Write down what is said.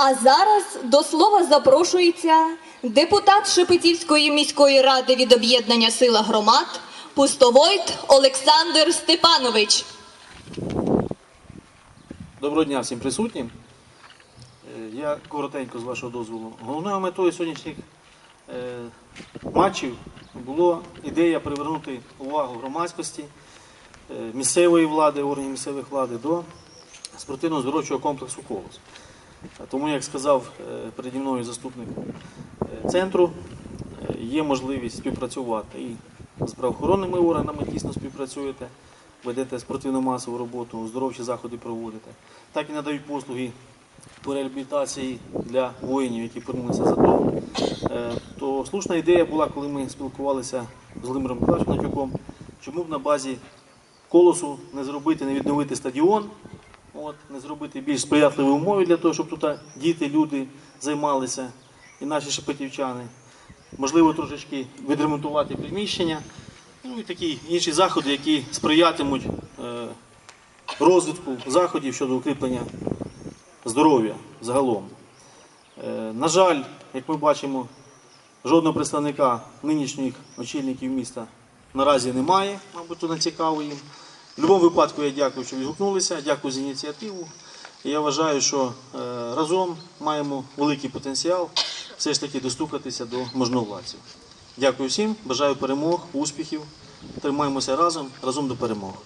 А зараз до слова запрошується депутат Шепетівської міської ради від об'єднання Сила громад Пустовойт Олександр Степанович. Доброго дня всім присутнім. Е, Я коротенько з вашого дозволу. Головною метою сьогоднішніх е, матчів було ідея привернути увагу громадськості, е, місцевої влади, органів місцевої влади до спортивно-здоровчого комплексу «Колос». Тому, як сказав е, переді мною заступник е, центру, е, є можливість співпрацювати і з правоохоронними органами тісно співпрацюєте, ведете спортивно-масову роботу, оздоровчі заходи проводите, так і надають послуги по реабілітації для воїнів, які повернулися з АТО. Е, То слушна ідея була, коли ми спілкувалися з Володимиром Миколаївичем Натюком, чому б на базі колосу не зробити, не відновити стадіон, от, не зробити більш сприятливі умови для того, щоб тут діти, люди займалися, і наші шепетівчани. Можливо, трошечки відремонтувати приміщення, ну і такі інші заходи, які сприятимуть е, розвитку заходів щодо укріплення здоров'я загалом. Е, на жаль, як ми бачимо, жодного представника нинішніх очільників міста наразі немає, мабуть, не цікаво їм. В будь-якому випадку я дякую, що відгукнулися, дякую за ініціативу. Я вважаю, що е, разом маємо великий потенціал все ж таки достукатися до можновладців. Дякую всім, бажаю перемог, успіхів. Тримаємося разом, разом до перемоги.